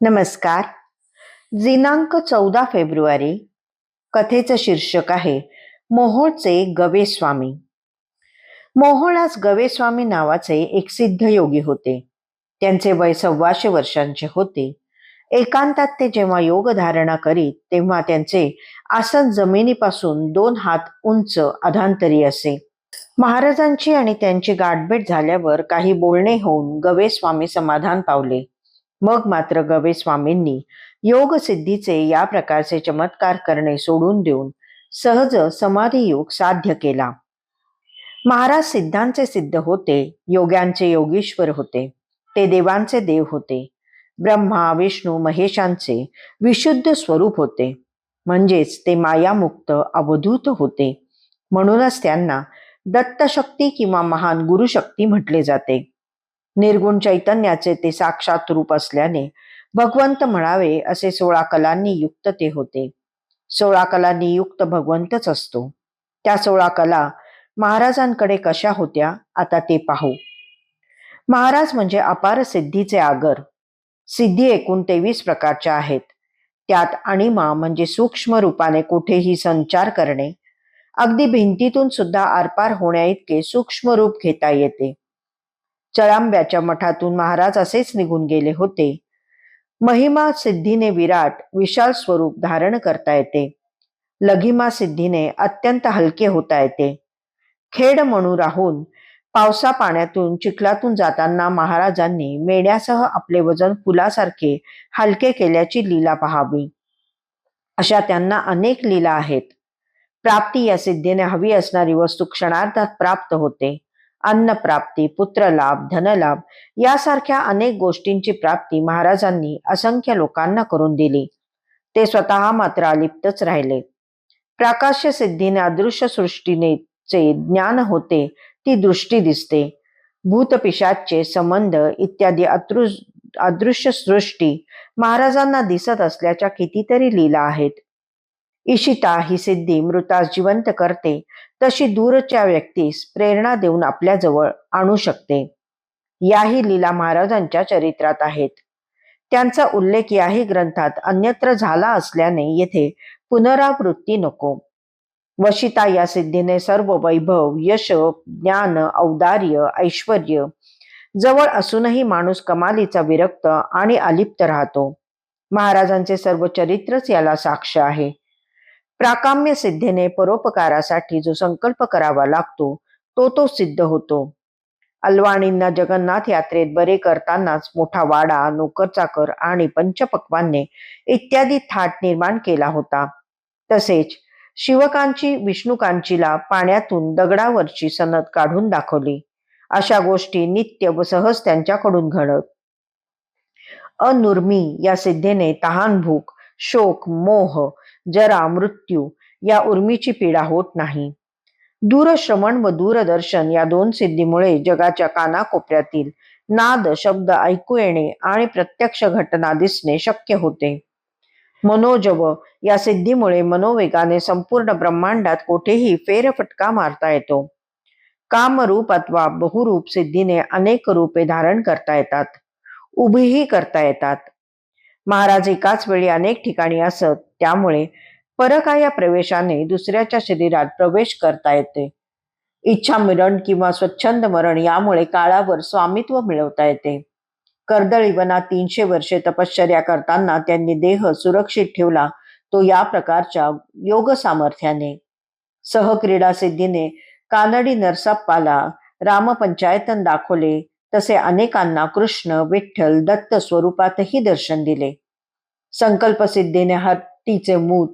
नमस्कार. दिनांक चौदा फेब्रुवारी कथेचं शीर्षक आहे मोहोळचे गवेस्वामी. मोहोळास गवेस्वामी नावाचे एक सिद्ध योगी होते. त्यांचे वय सव्वाशे वर्षांचे होते. एकांतात ते जेव्हा योग धारणा करीत तेव्हा त्यांचे आसन जमिनीपासून दोन हात उंच अधांतरी असे. महाराजांची आणि त्यांची गाठभेट झाल्यावर काही बोलणे होऊन गवेस्वामी समाधान पावले. मग मात्र गवे स्वामींनी योग सिद्धीचे या प्रकारचे चमत्कार करणे सोडून देऊन सहज समाधी योग साध्य केला. महाराज सिद्धांचे सिद्ध होते योग्यांचे योगीश्वर होते ते देवांचे देव होते ब्रह्मा विष्णू महेशांचे विशुद्ध स्वरूप होते म्हणजेच ते मायामुक्त अवधूत होते. म्हणूनच त्यांना दत्तशक्ती किंवा महान गुरुशक्ती म्हटले जाते. निर्गुण चैतन्याचे ते साक्षात रूप असल्याने भगवंत म्हणावे असे सोळा कलांनी युक्त ते होते. सोळा कलांनी युक्त भगवंतच असतो. त्या सोळा कला महाराजांकडे कशा होत्या आता ते पाहू. महाराज म्हणजे अपार सिद्धीचे आगर. सिद्धी एकूण तेवीस प्रकारच्या आहेत. त्यात अणिमा म्हणजे सूक्ष्म रूपाने कुठेही संचार करणे. अगदी भिंतीतून सुद्धा आरपार होण्या इतके सूक्ष्म रूप घेता येते. चळांब्याच्या मठातून महाराज असेच निघून गेले होते. महिमा सिद्धीने विराट विशाल स्वरूप धारण करता येते. लघिमा सिद्धीने अत्यंत हलके होता येते. खेड म्हणू राहून पावसा पाण्यातून चिखलातून जाताना महाराजांनी मेण्यासह आपले वजन फुलासारखे हलके केल्याची लीला पहावी. अशा त्यांना अनेक लीला आहेत. प्राप्ती या सिद्धीने हवी असणारी वस्तू क्षणार्धात प्राप्त होते. अन्नप्राप्ती पुत्रलाभ धनलाभ यासारख्या अनेक गोष्टींची प्राप्ती महाराजांनी असंख्य लोकांना करून दिली. ते स्वतः मात्र अलिप्तच राहिले. प्राकाश्य सिद्धीने अदृश्य सृष्टीने ज्ञान होते ती दृष्टी दिसते. भूतपिशाचे संबंध इत्यादी अदृश्य सृष्टी महाराजांना दिसत असल्याच्या कितीतरी लीला आहेत. इशिता ही सिद्धी मृतास जिवंत करते तशी दूरच्या व्यक्तीस प्रेरणा देऊन आपल्या जवळ आणू शकते. याही लीला महाराजांच्या चरित्रात आहेत. त्यांचा उल्लेख याही ग्रंथात अन्यत्र झाला असल्याने येथे पुनरावृत्ती नको. वशिता या सिद्धीने सर्व वैभव यश ज्ञान औदार्य ऐश्वर जवळ असूनही माणूस कमालीचा विरक्त आणि अलिप्त राहतो. महाराजांचे सर्व चरित्रच याला साक्ष आहे. प्राकाम्य सिद्धीने परोपकारासाठी जो संकल्प करावा लागतो तो तो सिद्ध होतो. अलवाणींना जगन्नाथ यात्रेत बरे करतानाच मोठा वाडा नोकरचाकर आणि पंचपक्वाने इत्यादी थाट निर्माण केला होता. तसेच शिवकांची विष्णुकांचीला पाण्यातून दगडावरची सनद काढून दाखवली. अशा गोष्टी नित्य व सहज त्यांच्याकडून घडत. अनुर्मी या सिद्धेने तहान भूक शोक मोह जरा मृत्यू या उर्मीची पीडा होत नाही. दूरश्रवण व दूरदर्शन या दोन सिद्धीमुळे जगाच्या कानाकोपऱ्यातील नाद शब्द ऐकू येणे आणि प्रत्यक्ष घटना दिसणे शक्य होते. मनोजव या सिद्धीमुळे मनोवेगाने संपूर्ण ब्रह्मांडात कोठेही फेरफटका मारता येतो. कामरूप अथवा बहुरूप सिद्धीने अनेक रूपे धारण करता येतात. उभीही करता येतात. महाराज एकाच वेळी अनेक ठिकाणी असत त्यामुळे परका या प्रवेशाने दुसऱ्याच्या शरीरात प्रवेश करता येते. इच्छा मिरण किंवा स्वच्छंद मरण यामुळे काळावर स्वामित्व मिळवता येते. कर्दळीवना तीनशे वर्षे तपश्चर्या करताना त्यांनी देह सुरक्षित ठेवला तो या प्रकारच्या योग सामर्थ्याने. सहक्रीडा सिद्धीने कानडी नरसाप्पाला रामपंचायतन दाखवले तसे अनेकांना कृष्ण विठ्ठल दत्त स्वरूपातही दर्शन दिले. संकल्पसिद्धीने हत्तीचे मूत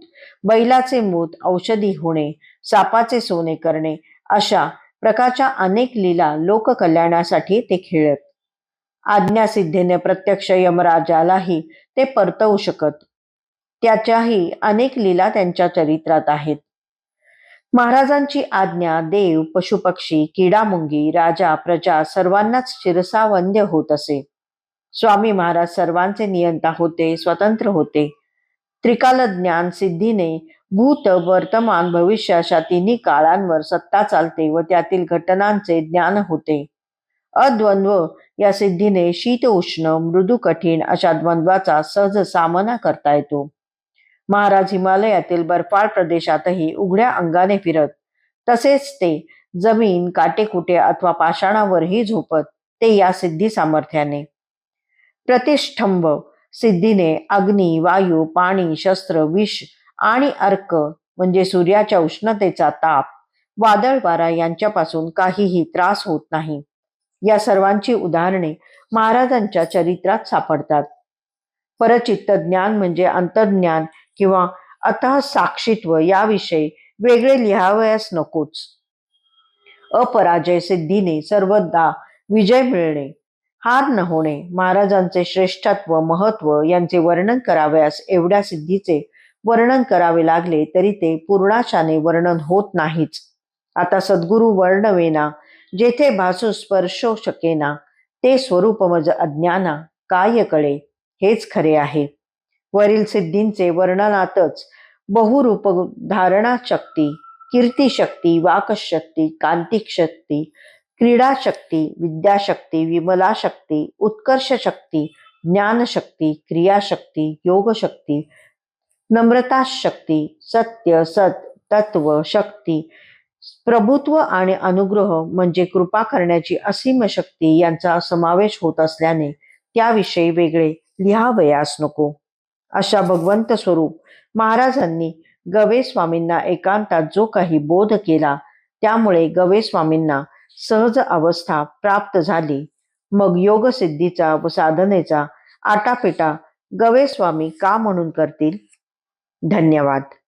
बैलाचे मूत औषधी होणे सापाचे सोने करणे अशा प्रकारच्या अनेक लीला लोककल्याणासाठी ते खेळत. आज्ञासिद्धीने प्रत्यक्ष यमराजालाही ते परतवू शकत. त्याच्याही अनेक लीला त्यांच्या चरित्रात आहेत. महाराजांची आज्ञा देव पशुपक्षी किडामुंगी राजा प्रजा सर्वांनाच शिरसावंद्य होत असे. स्वामी महाराज सर्वांचे नियंता होते स्वतंत्र होते. त्रिकाल ज्ञान सिद्धीने भूत वर्तमान भविष्य अशा तिन्ही काळांवर सत्ता चालते व त्यातील घटनांचे ज्ञान होते. अद्वंद्व या सिद्धीने शीत उष्ण मृदू कठीण अशा द्वंद्वाचा सहज सामना करता येतो. महाराज हिमालयातील बर्फाळ प्रदेशातही उघड्या अंगाने फिरत. तसेच ते जमीन काटेकुटे अथवा पाषाणावरही झोपत ते या सिद्धी सामर्थ्याने. प्रतिष्ठंभ सिद्धीने अग्नी वायू पाणी शस्त्र विष आणि अर्क म्हणजे सूर्याच्या उष्णतेचा ताप वादळ वारा यांच्यापासून काहीही त्रास होत नाही. या सर्वांची उदाहरणे महाराजांच्या चरित्रात सापडतात. परचित्त ज्ञान म्हणजे अंतर्ज्ञान किंवा अतः साक्षीत्व याविषयी वेगळे लिहावयास नकोच. अपराजय सिद्धीने सर्वदा विजय मिळणे हार न होणे महाराजांचे श्रेष्ठत्व महत्त्व यांचे वर्णन करावयास एवढ्या सिद्धीचे वर्णन करावे लागले तरी ते पूर्णाशाने वर्णन होत नाहीच. आता सद्गुरु वर्णवेना जेथे भासू स्पर्शो शकेना ते स्वरूप मज अज्ञाना काय कळे हेच खरे आहे. वरील सिद्धींचे वर्णनातच बहुरूप धारणा शक्ती कीर्तिशक्ती वाकशक्ती कांतिक शक्ती क्रीडा शक्ती विद्याशक्ती विमला शक्ती उत्कर्ष शक्ती ज्ञानशक्ती क्रियाशक्ती योगशक्ती नम्रता शक्ती सत्य सत तत्व शक्ती प्रभुत्व आणि अनुग्रह म्हणजे कृपा करण्याची असीम शक्ती यांचा समावेश होत असल्याने त्याविषयी वेगळे लिहावयास नको. अशा भगवंत स्वरूप महाराजांनी गवे स्वामींना एकांतात जो काही बोध केला त्यामुळे गवे स्वामींना सहज अवस्था प्राप्त झाली. मग योगसिद्धीचा व साधनेचा आटापिटा गवे स्वामी का म्हणून करतील? धन्यवाद.